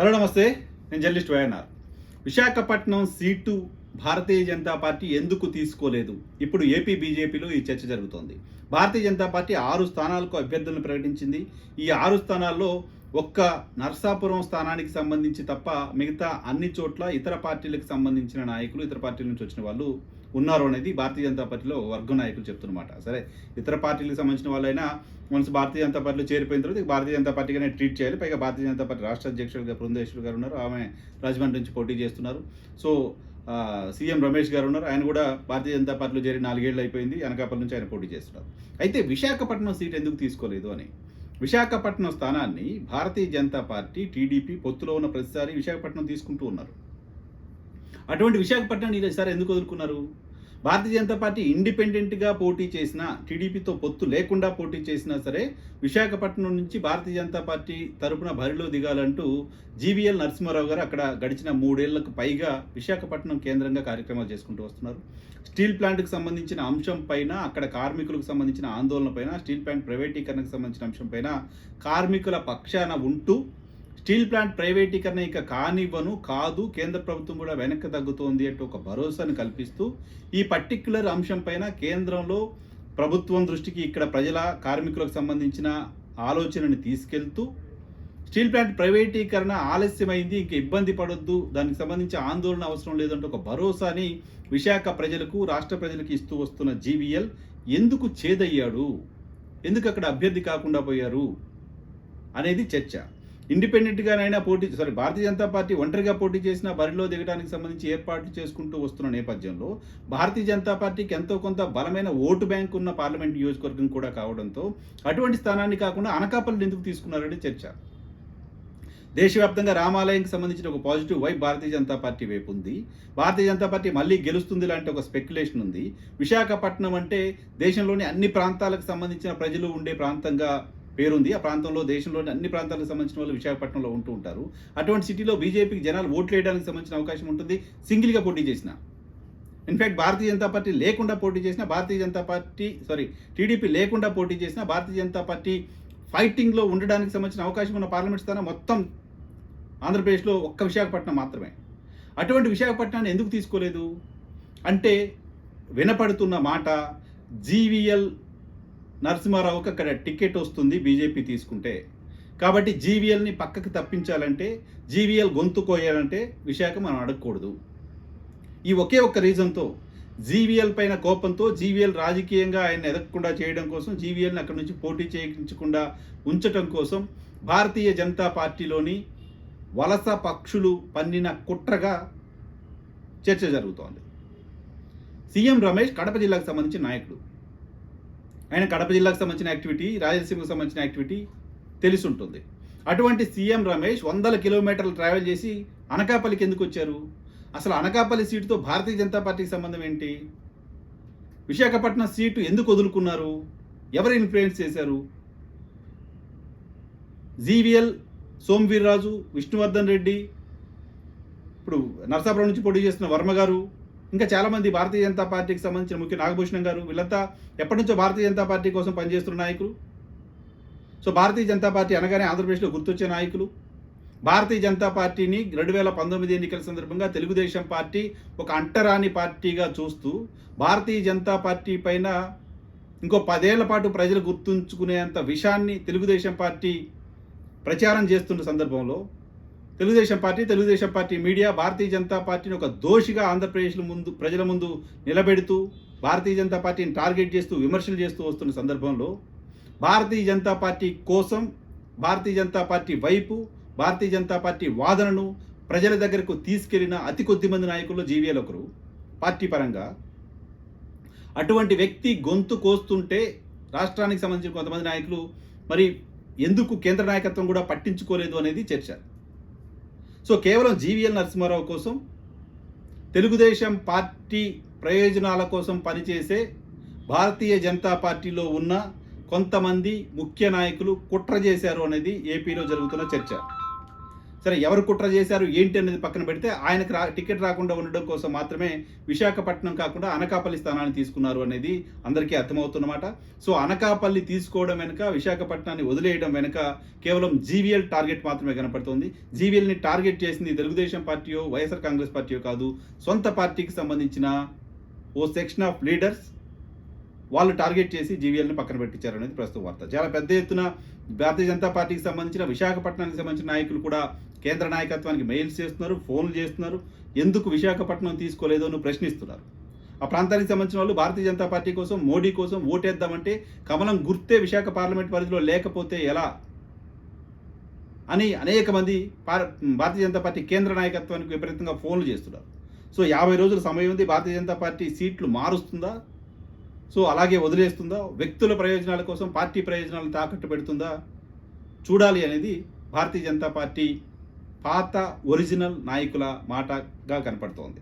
Hello నమస్తే. నేను journalist YNR. Visakhapatnam seat Bharatiya Janata party ఎందుకు తీసుకోలేదు? ఇప్పుడు ఏపీ బీజేపీలో ఈ చర్చ జరుగుతోంది. భారతీయ జనతా పార్టీ ఆరు స్థానాలకు అభ్యర్థులను ప్రకటించింది. ఈ ఆరు స్థానాల్లో ఒక్క నర్సాపురం స్థానానికి సంబంధించి తప్ప మిగతా అన్ని చోట్ల ఇతర పార్టీలకు సంబంధించిన నాయకులు ఇతర పార్టీల నుంచి వచ్చిన వాళ్ళు ఉన్నారు అనేది భారతీయ జనతా పార్టీలో వర్గ నాయకులు చెప్తున్నమాట. సరే ఇతర పార్టీలకు సంబంధించిన వాళ్ళైనా మనసు భారతీయ జనతా పార్టీలో చేరిపోయిన తర్వాత భారతీయ జనతా పార్టీగానే ట్రీట్ చేయాలి. పైగా భారతీయ జనతా పార్టీ రాష్ట్ర అధ్యక్షులుగా బృందేశ్వర్ గారు ఉన్నారు. ఆమె రాజమండ్రి నుంచి పోటీ చేస్తున్నారు. సో సీఎం రమేష్ గారు ఉన్నారు. ఆయన కూడా భారతీయ జనతా పార్టీలో చేరి నాలుగేళ్ళు అయిపోయింది. అనకాపల్లి నుంచి ఆయన పోటీ చేస్తున్నారు. అయితే విశాఖపట్నం సీట్ ఎందుకు తీసుకోలేదు అని? విశాఖపట్నం స్థానాన్ని భారతీయ జనతా పార్టీ టీడీపీ పొత్తులో ఉన్న ప్రతిసారి విశాఖపట్నం తీసుకుంటూ ఉన్నారు. అటువంటి విశాఖపట్నం ఈసారి ఎందుకు వదులుకున్నారు? భారతీయ జనతా పార్టీ ఇండిపెండెంట్గా పోటీ చేసిన టీడీపీతో పొత్తు లేకుండా పోటీ చేసినా సరే విశాఖపట్నం నుంచి భారతీయ జనతా పార్టీ తరపున బరిలో దిగాలంటూ జీవీఎల్ నరసింహారావు గారు అక్కడ గడిచిన మూడేళ్ళకు పైగా విశాఖపట్నం కేంద్రంగా కార్యక్రమాలు చేసుకుంటూ వస్తున్నారు. స్టీల్ ప్లాంట్కి సంబంధించిన అంశం పైన అక్కడ కార్మికులకు సంబంధించిన ఆందోళన పైన స్టీల్ ప్లాంట్ ప్రైవేటీకరణకు సంబంధించిన అంశం పైన కార్మికుల పక్షాన ఉంటూ స్టీల్ ప్లాంట్ ప్రైవేటీకరణ ఇక కానివ్వను కాదు. కేంద్ర ప్రభుత్వం కూడా వెనక్కి తగ్గుతోంది అంటూ ఒక భరోసాను కల్పిస్తూ ఈ పర్టిక్యులర్ అంశం పైన కేంద్రంలో ప్రభుత్వం దృష్టికి ఇక్కడ ప్రజల కార్మికులకు సంబంధించిన ఆలోచనని తీసుకెళ్తూ స్టీల్ ప్లాంట్ ప్రైవేటీకరణ ఆలస్యమైంది ఇంక ఇబ్బంది పడొద్దు దానికి సంబంధించి ఆందోళన అవసరం లేదంటే ఒక భరోసాని విశాఖ ప్రజలకు రాష్ట్ర ప్రజలకు ఇస్తూ వస్తున్న జీవీఎల్ ఎందుకు చేదయ్యాడు? ఎందుకు అక్కడ అభ్యర్థి కాకుండా పోయారు? అనేది చర్చ. ఇండిపెండెంట్గానైనా పోటీ సారీ భారతీయ జనతా పార్టీ ఒంటరిగా పోటీ చేసిన బరిలో దిగడానికి సంబంధించి ఏర్పాట్లు చేసుకుంటూ వస్తున్న నేపథ్యంలో భారతీయ జనతా పార్టీకి ఎంతో కొంత బలమైన ఓటు బ్యాంక్ ఉన్న పార్లమెంట్ నియోజకవర్గం కూడా కావడంతో అటువంటి స్థానాన్ని కాకుండా అనకాపల్లి ఎందుకు తీసుకున్నారని చర్చ. దేశవ్యాప్తంగా రామాలయంకి సంబంధించిన ఒక positive vibe Bharatiya Janata party వైపు ఉంది. భారతీయ జనతా పార్టీ మళ్ళీ గెలుస్తుంది లాంటి ఒక స్పెక్యులేషన్ ఉంది. విశాఖపట్నం అంటే దేశంలోని అన్ని ప్రాంతాలకు సంబంధించిన ప్రజలు ఉండే ప్రాంతంగా పేరుంది. ఆ ప్రాంతంలో దేశంలోని అన్ని ప్రాంతాలకు సంబంధించిన వాళ్ళు విశాఖపట్నంలో ఉంటూ ఉంటారు. అటువంటి సిటీలో బీజేపీకి జనాలు ఓట్లు వేయడానికి సంబంధించిన అవకాశం ఉంటుంది. సింగిల్గా పోటీ చేసిన. ఇన్ఫ్యాక్ట్ భారతీయ జనతా పార్టీ లేకుండా పోటీ చేసిన Bharatiya Janata Party sorry TDP లేకుండా పోటీ చేసిన భారతీయ జనతా పార్టీ ఫైటింగ్లో ఉండడానికి సంబంధించిన అవకాశం ఉన్న పార్లమెంట్ స్థానం మొత్తం ఆంధ్రప్రదేశ్లో ఒక్క విశాఖపట్నం మాత్రమే. అటువంటి విశాఖపట్నాన్ని ఎందుకు తీసుకోలేదు? అంటే వినపడుతున్న మాట జీవీఎల్ నరసింహారావుకి అక్కడ టికెట్ వస్తుంది బీజేపీ తీసుకుంటే. కాబట్టి జీవీఎల్ని పక్కకి తప్పించాలంటే జీవీఎల్ గొంతు కోయాలంటే విశాఖ మనం అడగకూడదు. ఈ ఒకే ఒక్క రీజన్తో జీవీఎల్ పైన కోపంతో జీవీఎల్ రాజకీయంగా ఆయన ఎదగకుండా చేయడం కోసం జీవీఎల్ని అక్కడి నుంచి పోటీ చేయించకుండా ఉంచటం కోసం భారతీయ జనతా పార్టీలోని వలస పక్షులు పన్నిన కుట్రగా చర్చ జరుగుతోంది. సీఎం రమేష్ కడప జిల్లాకు సంబంధించిన నాయకుడు. ఆయన కడప జిల్లాకు సంబంధించిన యాక్టివిటీ రాయలసీమకు సంబంధించిన యాక్టివిటీ తెలిసి ఉంటుంది అటువంటి సీఎం రమేష్ వందల కిలోమీటర్లు ట్రావెల్ చేసి అనకాపల్లికి ఎందుకు వచ్చారు? అసలు అనకాపల్లి సీటుతో భారతీయ జనతా పార్టీకి సంబంధం ఏంటి? విశాఖపట్నం సీటు ఎందుకు వదులుకున్నారు? ఎవరు ఇన్ఫ్లుయెన్స్ చేశారు? జీవీఎల్ సోమవీర్రాజు విష్ణువర్ధన్ రెడ్డి ఇప్పుడు నరసాపురం నుంచి పోటీ చేస్తున్న వర్మ గారు ఇంకా చాలామంది భారతీయ జనతా పార్టీకి సంబంధించిన ముఖ్య నాగభూషణం గారు వీళ్ళంతా ఎప్పటి నుంచో భారతీయ జనతా పార్టీ కోసం పనిచేస్తున్న నాయకులు. సో భారతీయ జనతా పార్టీ అనగానే ఆంధ్రప్రదేశ్లో గుర్తొచ్చే నాయకులు. భారతీయ జనతా పార్టీని రెండు వేల పంతొమ్మిది ఎన్నికల సందర్భంగా తెలుగుదేశం పార్టీ ఒక అంటరాని పార్టీగా చూస్తూ భారతీయ జనతా పార్టీ పైన ఇంకో పదేళ్ళ పాటు ప్రజలు గుర్తుంచుకునేంత విషయాన్ని తెలుగుదేశం పార్టీ ప్రచారం చేస్తున్న సందర్భంలో Telugu Desam Party Telugu Desam Party media Bharatiya Janata పార్టీని ఒక దోషిగా ఆంధ్రప్రదేశ్లో ముందు ప్రజల ముందు నిలబెడుతూ భారతీయ జనతా పార్టీని టార్గెట్ చేస్తూ విమర్శలు చేస్తూ వస్తున్న సందర్భంలో భారతీయ జనతా పార్టీ కోసం భారతీయ జనతా పార్టీ వైపు భారతీయ జనతా పార్టీ వాదనను ప్రజల దగ్గరకు తీసుకెళ్ళిన అతి కొద్ది మంది నాయకుల్లో జీవీఎల్ ఒకరు. పార్టీ పరంగా అటువంటి వ్యక్తి గొంతు కోస్తుంటే రాష్ట్రానికి సంబంధించిన కొంతమంది నాయకులు మరి ఎందుకు కేంద్ర నాయకత్వం కూడా పట్టించుకోలేదు అనేది చర్చ. సో కేవలం జీవీఎల్ నరసింహారావు కోసం తెలుగుదేశం పార్టీ ప్రయోజనాల కోసం పనిచేసే భారతీయ జనతా పార్టీలో ఉన్న కొంతమంది ముఖ్య నాయకులు కుట్ర చేశారు అనేది ఏపీలో జరుగుతున్న చర్చ. సరే ఎవరు కుట్ర చేశారు ఏంటి అనేది పక్కన పెడితే ఆయనకు రా టికెట్ రాకుండా ఉండడం కోసం మాత్రమే విశాఖపట్నం కాకుండా అనకాపల్లి స్థానాన్ని తీసుకున్నారు అనేది అందరికీ అర్థమవుతున్నమాట. సో అనకాపల్లి తీసుకోవడం వెనుక విశాఖపట్నాన్ని వదిలేయడం వెనుక కేవలం జీవీఎల్ టార్గెట్ మాత్రమే కనపడుతుంది. జీవీఎల్ని టార్గెట్ చేసింది తెలుగుదేశం పార్టీయో వైఎస్ఆర్ కాంగ్రెస్ పార్టీయో కాదు సొంత పార్టీకి సంబంధించిన ఓ సెక్షన్ ఆఫ్ లీడర్స్ వాళ్ళు టార్గెట్ చేసి జీవీఎల్ని పక్కన పెట్టించారు అనేది ప్రస్తుత వార్త. చాలా పెద్ద ఎత్తున భారతీయ జనతా పార్టీకి సంబంధించిన విశాఖపట్నానికి సంబంధించిన నాయకులు కూడా కేంద్ర నాయకత్వానికి మెయిల్స్ చేస్తున్నారు ఫోన్లు చేస్తున్నారు. ఎందుకు విశాఖపట్నం తీసుకోలేదో అని ప్రశ్నిస్తున్నారు. ఆ ప్రాంతానికి సంబంధించిన వాళ్ళు భారతీయ జనతా పార్టీ కోసం మోడీ కోసం ఓటేద్దామంటే కమలం గుర్తే విశాఖ పార్లమెంట్ పరిధిలో లేకపోతే ఎలా? అని అనేక మంది పార్- భారతీయ జనతా పార్టీ కేంద్ర నాయకత్వానికి విపరీతంగా ఫోన్లు చేస్తున్నారు. సో యాభై రోజుల సమయం ఉంది. భారతీయ జనతా పార్టీ సీట్లు మారుస్తుందా? సో అలాగే వదిలేస్తుందా? వ్యక్తుల ప్రయోజనాల కోసం పార్టీ ప్రయోజనాలు తాకట్టు పెడుతుందా? చూడాలి అనేది భారతీయ జనతా పార్టీ పాత ఒరిజినల్ నాయకుల మాటగా కనపడుతోంది.